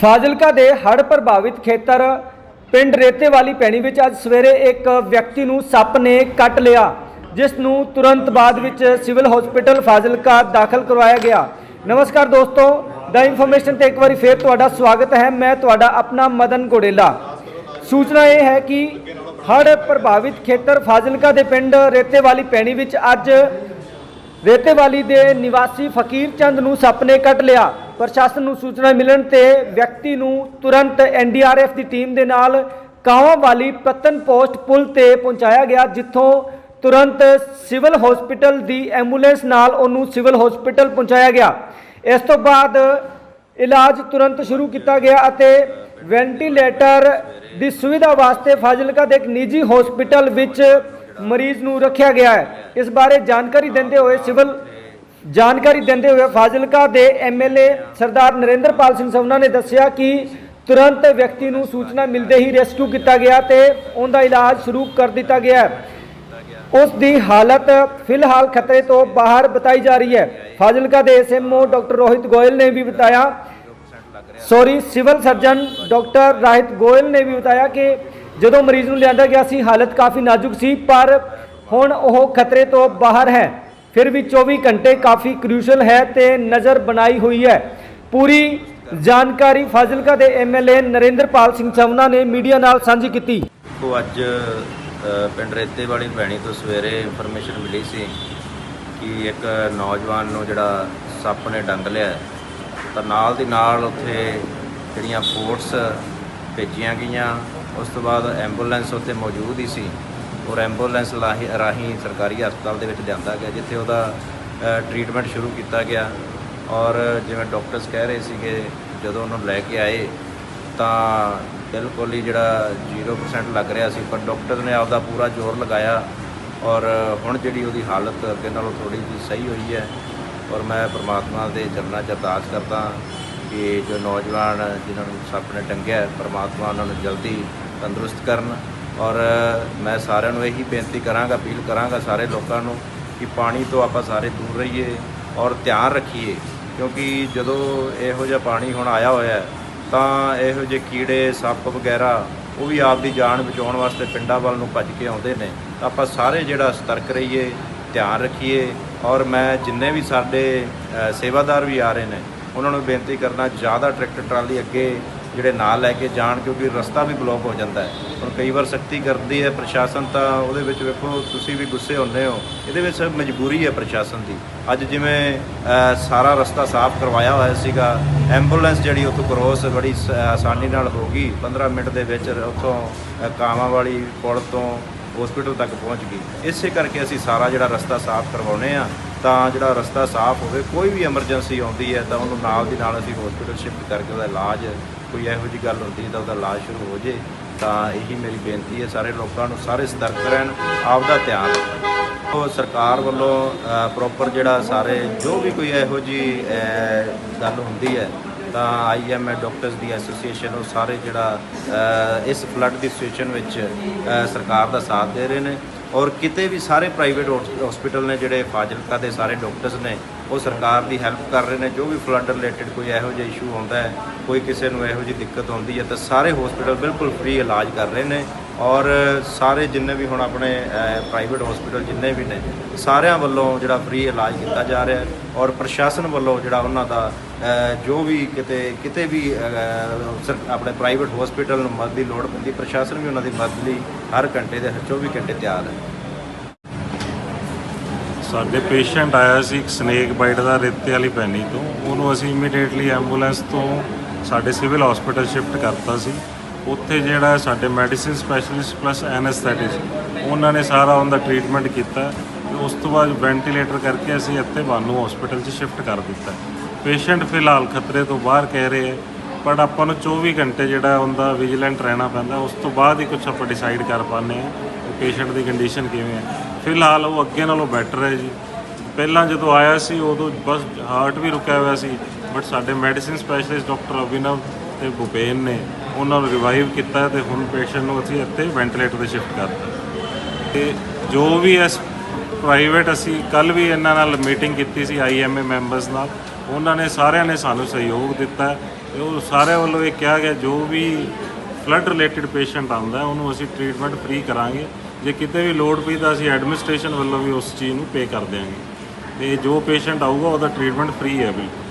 ਫਾਜ਼ਿਲਕਾ ਦੇ ਹੜ੍ਹ ਪ੍ਰਭਾਵਿਤ ਖੇਤਰ ਪਿੰਡ ਰੇਤੇ ਵਾਲੀ ਪੈਣੀ ਵਿੱਚ ਅੱਜ ਸਵੇਰੇ ਇੱਕ ਵਿਅਕਤੀ ਨੂੰ ਸੱਪ ਨੇ ਕੱਟ ਲਿਆ, ਜਿਸ ਨੂੰ ਤੁਰੰਤ ਬਾਅਦ ਵਿੱਚ ਸਿਵਲ ਹਸਪੀਟਲ ਫਾਜ਼ਿਲਕਾ ਦਾਖਲ ਕਰਵਾਇਆ ਗਿਆ। ਨਮਸਕਾਰ ਦੋਸਤੋ, ਦਾ ਇਨਫੋਰਮੇਸ਼ਨ ਤੇ ਇੱਕ ਵਾਰੀ ਫੇਰ ਤੁਹਾਡਾ ਸਵਾਗਤ ਹੈ। ਮੈਂ ਤੁਹਾਡਾ ਆਪਣਾ ਮਦਨ ਗੋਡੇਲਾ ਸੂਚਨਾ ਇਹ ਹੈ ਕਿ ਹੜ੍ਹ ਪ੍ਰਭਾਵਿਤ ਖੇਤਰ ਫਾਜ਼ਿਲਕਾ ਦੇ ਪਿੰਡ ਰੇਤੇ ਵਾਲੀ ਪੈਣੀ ਵਿੱਚ ਅੱਜ ਰੇਤੇ ਵਾਲੀ ਦੇ ਨਿਵਾਸੀ ਫਕੀਰ ਚੰਦ ਨੂੰ ਸੱਪ ਨੇ ਕੱਟ ਲਿਆ। ਪ੍ਰਸ਼ਾਸਨ ਨੂੰ ਸੂਚਨਾ ਮਿਲਣ ਤੇ ਵਿਅਕਤੀ ਨੂੰ ਤੁਰੰਤ ਐਨਡੀਆਰਐਫ ਦੀ ਟੀਮ ਦੇ ਨਾਲ ਕਾਵਾਂ ਵਾਲੀ ਪਤਨ ਪੋਸਟ ਪੁਲ ਤੇ ਪਹੁੰਚਾਇਆ ਗਿਆ, ਜਿੱਥੋਂ ਤੁਰੰਤ ਸਿਵਲ ਹਸਪੀਟਲ ਦੀ ਐਂਬੂਲੈਂਸ ਨਾਲ ਉਹਨੂੰ ਸਿਵਲ ਹਸਪੀਟਲ ਪਹੁੰਚਾਇਆ ਗਿਆ। ਇਸ ਤੋਂ ਬਾਅਦ ਇਲਾਜ ਤੁਰੰਤ ਸ਼ੁਰੂ ਕੀਤਾ ਗਿਆ ਅਤੇ ਵੈਂਟੀਲੇਟਰ ਦੀ ਸੁਵਿਧਾ ਵਾਸਤੇ ਫਾਜ਼ਿਲਕਾ ਦੇ ਇੱਕ ਨਿੱਜੀ ਹਸਪੀਟਲ ਵਿੱਚ ਮਰੀਜ਼ ਨੂੰ ਰੱਖਿਆ ਗਿਆ ਹੈ। ਇਸ ਬਾਰੇ ਜਾਣਕਾਰੀ ਦਿੰਦੇ ਹੋਏ ਸਿਵਲ ਜਾਣਕਾਰੀ ਦਿੰਦੇ ਹੋਏ ਫਾਜ਼ਿਲਕਾ ਦੇ ਐਮਐਲਏ ਸਰਦਾਰ ਨਰਿੰਦਰਪਾਲ ਸਿੰਘ ਸੋਨਾ ਨੇ ਦੱਸਿਆ ਕਿ ਤੁਰੰਤ ਵਿਅਕਤੀ ਨੂੰ ਸੂਚਨਾ ਮਿਲਦੇ ਹੀ ਰੈਸਕਿਊ ਕੀਤਾ ਗਿਆ ਤੇ ਉਹਦਾ ਇਲਾਜ ਸ਼ੁਰੂ ਕਰ ਦਿੱਤਾ ਗਿਆ ਉਸ ਦੀ ਹਾਲਤ ਫਿਲਹਾਲ ਖਤਰੇ ਤੋਂ ਬਾਹਰ ਬਤਾਈ ਜਾ ਰਹੀ ਹੈ। ਫਾਜ਼ਿਲਕਾ ਦੇ ਐਸਐਮਓ ਡਾਕਟਰ ਰੋਹਿਤ ਗੋਇਲ ਨੇ ਵੀ ਬਤਾਇਆ। Sorry, civil surgeon doctor Rahit Goyal ਨੇ ਵੀ ਬਤਾਇਆ ਕਿ ਜਦੋਂ ਮਰੀਜ਼ ਨੂੰ ਲਿਆਂਦਾ ਗਿਆ ਸੀ, ਹਾਲਤ ਕਾਫੀ ਨਾਜ਼ੁਕ ਸੀ, ਪਰ ਹੁਣ ਉਹ ਖਤਰੇ ਤੋਂ ਬਾਹਰ ਹੈ। ਫਿਰ ਵੀ 24 ਘੰਟੇ ਕਾਫੀ ਕ੍ਰੂਸ਼ਲ ਹੈ ਤੇ ਨਜ਼ਰ ਬਣਾਈ ਹੋਈ ਹੈ। ਪੂਰੀ ਜਾਣਕਾਰੀ ਫਾਜ਼ਿਲਕਾ ਦੇ ਐਮਐਲਏ ਨਰਿੰਦਰਪਾਲ ਸਿੰਘ ਚਵਨਾ ਨੇ ਮੀਡੀਆ ਨਾਲ ਸਾਂਝੀ ਕੀਤੀ। ਕੋ ਅੱਜ ਪਿੰਡ ਰੇਤੇ ਵਾਲੀ ਭੈਣੀ ਤੋਂ ਸਵੇਰੇ ਇਨਫੋਰਮੇਸ਼ਨ ਮਿਲੀ ਸੀ ਕਿ ਇੱਕ ਨੌਜਵਾਨ ਨੂੰ ਜਿਹੜਾ ਸੱਪ ਨੇ ਡੰਗ ਲਿਆ ਤਾਂ ਨਾਲ ਦੀ ਨਾਲ ਉੱਥੇ ਜਿਹੜੀਆਂ ਫੋਰਸ ਭੇਜੀਆਂ ਗਈਆਂ, ਉਸ ਤੋਂ ਬਾਅਦ ਐਂਬੂਲੈਂਸ ਉੱਥੇ ਮੌਜੂਦ ਹੀ ਸੀ। ਔਰ ਐਂਬੂਲੈਂਸ ਲਾਹੀ ਰਾਹੀਂ ਸਰਕਾਰੀ ਹਸਪਤਾਲ ਦੇ ਵਿੱਚ ਲਿਆਂਦਾ ਗਿਆ ਜਿੱਥੇ ਉਹਦਾ ਟ੍ਰੀਟਮੈਂਟ ਸ਼ੁਰੂ ਕੀਤਾ ਗਿਆ। ਔਰ ਜਿਵੇਂ ਡਾਕਟਰਸ ਕਹਿ ਰਹੇ ਸੀਗੇ ਜਦੋਂ ਉਹਨੂੰ ਲੈ ਕੇ ਆਏ ਤਾਂ ਬਿਲਕੁਲ ਹੀ ਜਿਹੜਾ 0% ਲੱਗ ਰਿਹਾ ਸੀ ਪਰ ਡਾਕਟਰ ਨੇ ਆਪਦਾ ਪੂਰਾ ਜ਼ੋਰ ਲਗਾਇਆ। ਔਰ ਹੁਣ ਜਿਹੜੀ ਉਹਦੀ ਹਾਲਤ ਅੱਗੇ ਨਾਲੋਂ ਥੋੜੀ ਜਿਹੀ ਸਹੀ ਹੋਈ ਹੈ। ਔਰ ਮੈਂ ਪ੍ਰਮਾਤਮਾ ਦੇ ਚਰਨਾਂ 'ਚ ਅਰਦਾਸ ਕਰਦਾ ਕਿ ਜੋ ਨੌਜਵਾਨ ਜਿਨ੍ਹਾਂ ਨੂੰ ਸੱਪ ਨੇ ਟੰਗਿਆ ਹੈ, ਪ੍ਰਮਾਤਮਾ ਉਹਨਾਂ ਨੂੰ ਜਲਦੀ ਤੰਦਰੁਸਤ ਕਰਨ। ਔਰ ਮੈਂ ਸਾਰਿਆਂ ਨੂੰ ਇਹੀ ਬੇਨਤੀ ਕਰਾਂਗਾ, ਅਪੀਲ ਕਰਾਂਗਾ ਸਾਰੇ ਲੋਕਾਂ ਨੂੰ ਕਿ ਪਾਣੀ ਤੋਂ ਆਪਾਂ ਸਾਰੇ ਦੂਰ ਰਹੀਏ ਔਰ ਧਿਆਨ ਰੱਖੀਏ। ਕਿਉਂਕਿ ਜਦੋਂ ਇਹੋ ਜਿਹਾ ਪਾਣੀ ਹੁਣ ਆਇਆ ਹੋਇਆ ਹੈ, ਤਾਂ ਇਹੋ ਜਿਹੇ ਕੀੜੇ, ਸੱਪ ਵਗੈਰਾ ਉਹ ਵੀ ਆਪ ਦੀ ਜਾਨ ਬਚਾਉਣ ਵਾਸਤੇ ਪਿੰਡਾਂ ਵੱਲ ਨੂੰ ਭੱਜ ਕੇ ਆਉਂਦੇ ਨੇ। ਤਾਂ ਆਪਾਂ ਸਾਰੇ ਜਿਹੜਾ ਸਤਰਕ ਰਹੀਏ, ਧਿਆਨ ਰੱਖੀਏ ਔਰ ਮੈਂ ਜਿੰਨੇ ਵੀ ਸਾਡੇ ਸੇਵਾਦਾਰ ਵੀ ਆ ਰਹੇ ਨੇ, ਉਹਨਾਂ ਨੂੰ ਬੇਨਤੀ ਕਰਨਾ ਜ਼ਿਆਦਾ ਟਰੈਕਟਰ ਟਰਾਲੀ ਅੱਗੇ ਜਿਹੜੇ ਨਾਲ ਲੈ ਕੇ ਜਾਣ ਕਿਉਂਕਿ ਰਸਤਾ ਵੀ ਬਲੌਕ ਹੋ ਜਾਂਦਾ ਹੈ। ਹੁਣ ਕਈ ਵਾਰ ਸਖਤੀ ਕਰਦੀ ਹੈ ਪ੍ਰਸ਼ਾਸਨ ਤਾਂ ਉਹਦੇ ਵਿੱਚ ਵੇਖੋ ਤੁਸੀਂ ਵੀ ਗੁੱਸੇ ਹੁੰਦੇ ਹੋ। ਇਹਦੇ ਵਿੱਚ ਮਜਬੂਰੀ ਹੈ ਪ੍ਰਸ਼ਾਸਨ ਦੀ। ਅੱਜ ਜਿਵੇਂ ਸਾਰਾ ਰਸਤਾ ਸਾਫ਼ ਕਰਵਾਇਆ ਹੋਇਆ ਸੀਗਾ ਐਂਬੂਲੈਂਸ ਜਿਹੜੀ ਉੱਥੋਂ ਕਰੋਸ ਬੜੀ ਸ- ਆਸਾਨੀ ਨਾਲ ਹੋ ਗਈ। 15 ਮਿੰਟ ਦੇ ਵਿੱਚ ਉੱਥੋਂ ਅ, ਕਾਵਾਂ ਵਾਲੀ ਪੁਲ ਤੋਂ ਹਸਪੀਟਲ ਤੱਕ ਪਹੁੰਚ ਗਈ। ਇਸੇ ਕਰਕੇ ਅਸੀਂ ਸਾਰਾ ਜਿਹੜਾ ਰਸਤਾ ਸਾਫ਼ ਕਰਵਾਉਨੇ ਆ, ਤਾਂ ਜਿਹੜਾ ਰਸਤਾ ਸਾਫ਼ ਹੋਵੇ, ਕੋਈ ਵੀ ਐਮਰਜੈਂਸੀ ਆਉਂਦੀ ਹੈ, ਤਾਂ ਉਹਨੂੰ ਨਾਲ ਦੀ ਨਾਲ ਅਸੀਂ ਹਸਪੀਟਲ ਸ਼ਿਫਟ ਕਰਕੇ ਉਹਦਾ ਇਲਾਜ, ਕੋਈ ਇਹੋ ਜਿਹੀ ਗੱਲ ਹੁੰਦੀ ਤਾਂ ਉਹਦਾ ਇਲਾਜ ਸ਼ੁਰੂ ਹੋ ਜੇ, ਤਾਂ ਇਹੀ ਮੇਰੀ ਬੇਨਤੀ ਹੈ ਸਾਰੇ ਲੋਕਾਂ ਨੂੰ, ਸਾਰੇ ਸਤਰਕ ਰਹਿਣ ਆਪ ਦਾ ਧਿਆਨ ਰੱਖਣ। ਉਹ ਸਰਕਾਰ ਵੱਲੋਂ ਪ੍ਰੋਪਰ ਜਿਹੜਾ ਸਾਰੇ ਜੋ ਵੀ ਕੋਈ ਇਹੋ ਜਿਹੀ ਗੱਲ ਹੁੰਦੀ ਹੈ ਤਾਂ ਆਈਐਮਏ ਡਾਕਟਰਸ ਦੀ ਐਸੋਸੀਏਸ਼ਨ, ਉਹ ਸਾਰੇ ਜਿਹੜਾ ਇਸ ਫਲੱਡ ਦੀ ਸਿਚੁਏਸ਼ਨ ਵਿੱਚ ਸਰਕਾਰ ਦਾ ਸਾਥ ਦੇ ਰਹੇ ਨੇ। ਔਰ ਕਿਤੇ ਵੀ ਸਾਰੇ ਪ੍ਰਾਈਵੇਟ ਹਸਪੀਟਲ ਨੇ ਜਿਹੜੇ ਫਾਜ਼ਿਲਕਾ ਦੇ ਸਾਰੇ ਡਾਕਟਰਸ ਨੇ, ਉਹ ਸਰਕਾਰ ਦੀ ਹੈਲਪ ਕਰ ਰਹੇ ਨੇ। ਜੋ ਵੀ ਫਲੱਡ ਰਿਲੇਟਡ ਕੋਈ ਇਹੋ ਜਿਹਾ ਇਸ਼ੂ ਆਉਂਦਾ ਹੈ, ਕੋਈ ਕਿਸੇ ਨੂੰ ਇਹੋ ਜਿਹੀ ਦਿੱਕਤ ਆਉਂਦੀ ਹੈ, ਤਾਂ ਸਾਰੇ ਹਸਪੀਟਲ ਬਿਲਕੁਲ ਫ੍ਰੀ ਇਲਾਜ ਕਰ ਰਹੇ ਨੇ। ਔਰ ਸਾਰੇ ਜਿੰਨੇ ਵੀ ਹੁਣ ਆਪਣੇ ਪ੍ਰਾਈਵੇਟ ਹਸਪੀਟਲ ਜਿੰਨੇ ਵੀ ਨੇ, ਸਾਰਿਆਂ ਵੱਲੋਂ ਜਿਹੜਾ ਫ੍ਰੀ ਇਲਾਜ ਕੀਤਾ ਜਾ ਰਿਹਾ ਔਰ ਪ੍ਰਸ਼ਾਸਨ ਵੱਲੋਂ ਜਿਹੜਾ ਉਹਨਾਂ ਦਾ ਜੋ ਵੀ ਕਿਤੇ ਕਿਤੇ ਵੀ ਸਰ- ਆਪਣੇ ਪ੍ਰਾਈਵੇਟ ਹਸਪੀਟਲ ਨੂੰ ਮਦਦ ਦੀ ਲੋੜ ਪੈਂਦੀ, ਪ੍ਰਸ਼ਾਸਨ ਵੀ ਉਹਨਾਂ ਦੀ ਮਦਦ ਲਈ ਹਰ ਘੰਟੇ ਦੇ 24 ਘੰਟੇ ਤਿਆਰ ਹੈ। ਸਾਡੇ ਪੇਸ਼ੈਂਟ ਆਇਆ ਸੀ ਇੱਕ ਸਨੇਕ ਬਾਈਟ ਦਾ, ਰੇਤੇ ਵਾਲੀ ਪੈਨੀ ਤੋਂ। ਉਹਨੂੰ ਅਸੀਂ ਇਮੀਡੀਏਟਲੀ ਐਂਬੂਲੈਂਸ ਤੋਂ ਸਾਡੇ ਸਿਵਲ ਹਸਪੀਟਲ ਸ਼ਿਫਟ ਕਰਤਾ ਸੀ। ਉੱਥੇ ਜਿਹੜਾ ਸਾਡੇ ਮੈਡੀਸਿਨ ਸਪੈਸ਼ਲਿਸਟ ਪਲੱਸ ਐਨਐਸਥੈਟਿਸਟ ਉਹਨਾਂ ਨੇ ਸਾਰਾ ਉਹਦਾ ਟ੍ਰੀਟਮੈਂਟ ਕੀਤਾ। ਉਸ ਤੋਂ ਬਾਅਦ ਵੈਂਟੀਲੇਟਰ ਕਰਕੇ ਅਸੀਂ ਇੱਥੇ ਬਾਨੂ ਹਸਪੀਟਲ 'ਚ ਸ਼ਿਫਟ ਕਰ ਦਿੱਤਾ। ਪੇਸ਼ੈਂਟ ਫਿਲਹਾਲ ਖਤਰੇ ਤੋਂ ਬਾਹਰ ਕਹਿ ਰਹੇ ਹੈ, ਪਰ ਆਪਾਂ ਨੂੰ 24 ਘੰਟੇ ਜਿਹੜਾ ਉਹਦਾ ਵਿਜੀਲੈਂਟ ਰਹਿਣਾ ਪੈਂਦਾ। ਉਸ ਤੋਂ ਬਾਅਦ ਹੀ ਕੁਝ ਆਪਾਂ ਡਿਸਾਈਡ ਕਰ ਪਾਉਂਦੇ ਆ ਕਿ ਪੇਸ਼ੈਂਟ ਦੀ ਕੰਡੀਸ਼ਨ ਕਿਵੇਂ ਹੈ। ਫਿਲਹਾਲ ਉਹ ਅੱਗੇ ਨਾਲੋਂ ਬੈਟਰ ਹੈ ਜੀ। ਪਹਿਲਾਂ ਜਦੋਂ ਆਇਆ ਸੀ ਉਦੋਂ ਬਸ ਹਾਰਟ ਵੀ ਰੁਕਿਆ ਹੋਇਆ ਸੀ ਬਟ ਸਾਡੇ ਮੈਡੀਸਿਨ ਸਪੈਸ਼ਲਿਸਟ ਡਾਕਟਰ ਅਭਿਨਵ ਤੇ ਭੁਪੇਨ ਨੇ ਉਹਨਾਂ ਨੂੰ ਰਿਵਾਈਵ ਕੀਤਾ ਤੇ ਹੁਣ ਪੇਸ਼ੈਂਟ ਨੂੰ ਅਸੀਂ ਇੱਥੇ ਵੈਂਟੀਲੇਟਰ ਤੇ ਸ਼ਿਫਟ ਕਰਤਾ। ਤੇ ਜੋ ਵੀ ਇਸ ਪ੍ਰਾਈਵੇਟ ਅਸੀਂ ਕੱਲ ਵੀ ਇਹਨਾਂ ਨਾਲ ਮੀਟਿੰਗ ਕੀਤੀ ਸੀ ਆਈਐਮਏ ਮੈਂਬਰਸ ਨਾਲ, ਉਹਨਾਂ ਨੇ ਸਾਰਿਆਂ ਨੇ ਸਾਨੂੰ ਸਹਿਯੋਗ ਦਿੱਤਾ। ਤੇ ਉਹ ਸਾਰਿਆਂ ਵੱਲੋਂ ਇਹ ਕਿਹਾ ਗਿਆ, ਜੋ ਵੀ ਫਲੱਡ ਰਿਲੇਟਡ ਪੇਸ਼ੈਂਟ ਆਉਂਦਾ ਉਹਨੂੰ ਅਸੀਂ ਟ੍ਰੀਟਮੈਂਟ ਫ੍ਰੀ ਕਰਾਂਗੇ। ਜੇ ਕਿਤੇ ਵੀ ਲੋਡ ਪਈ ਤਾਂ ਅਸੀਂ ਐਡਮਿਨਿਸਟ੍ਰੇਸ਼ਨ ਵੱਲੋਂ ਵੀ ਉਸ ਚੀਜ਼ ਨੂੰ ਪੇ ਕਰ ਦਿਆਂਗੇ। ਤੇ ਜੋ ਪੇਸ਼ੈਂਟ ਆਊਗਾ, ਉਹਦਾ ਟ੍ਰੀਟਮੈਂਟ ਫ੍ਰੀ ਹੈ ਬਿਲਕੁਲ।